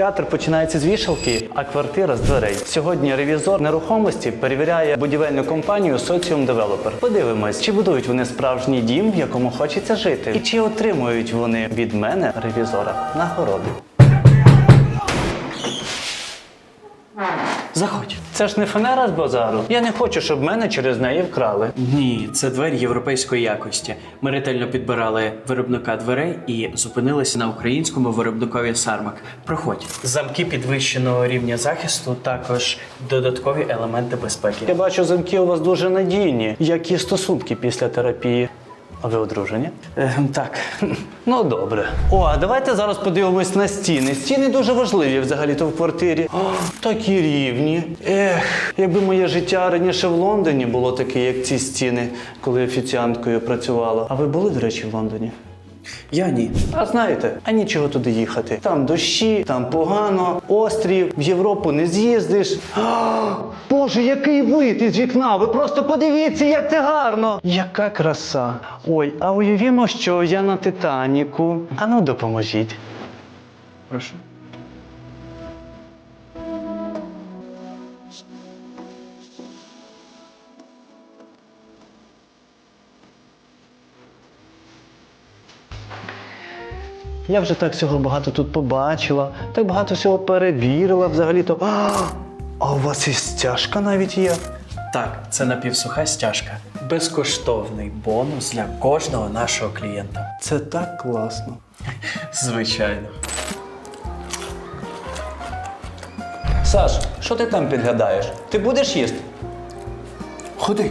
Театр починається з вішалки, а квартира з дверей. Сьогодні ревізор нерухомості перевіряє будівельну компанію Соціум Девелопер. Подивимось, чи будують вони справжній дім, в якому хочеться жити, і чи отримують вони від мене ревізора нагороду. Заходь. Це ж не фанера з базару. Я не хочу, щоб мене через неї вкрали. Ні, це двері європейської якості. Ми ретельно підбирали виробника дверей і зупинилися на українському виробникові Сармак. Проходь. Замки підвищеного рівня захисту, також додаткові елементи безпеки. Я бачу, замки у вас дуже надійні. Які стосунки після терапії? А ви одружені? Е, так, Ну добре. О, а давайте зараз подивимось на стіни. Стіни дуже важливі взагалі-то в квартирі. О, такі рівні. Ех, якби моє життя раніше в Лондоні було таке, як ці стіни, коли офіціанткою працювала. А ви були, до речі, в Лондоні? Я ні. А знаєте, а нічого туди їхати. Там дощі, там погано, острів, в Європу не з'їздиш. Боже, який вид із вікна! Ви просто подивіться, як це гарно! Яка краса! Ой, а уявімо, що я на Титаніку. Ану, допоможіть. Прошу. Я вже так всього багато тут побачила, так багато всього перевірила взагалі-то. А, а у вас і стяжка навіть є. Так, це напівсуха стяжка. Безкоштовний бонус для кожного нашого клієнта. Це так класно. Звичайно. Саш, що ти там підглядаєш? Ти будеш їсти? Ходи.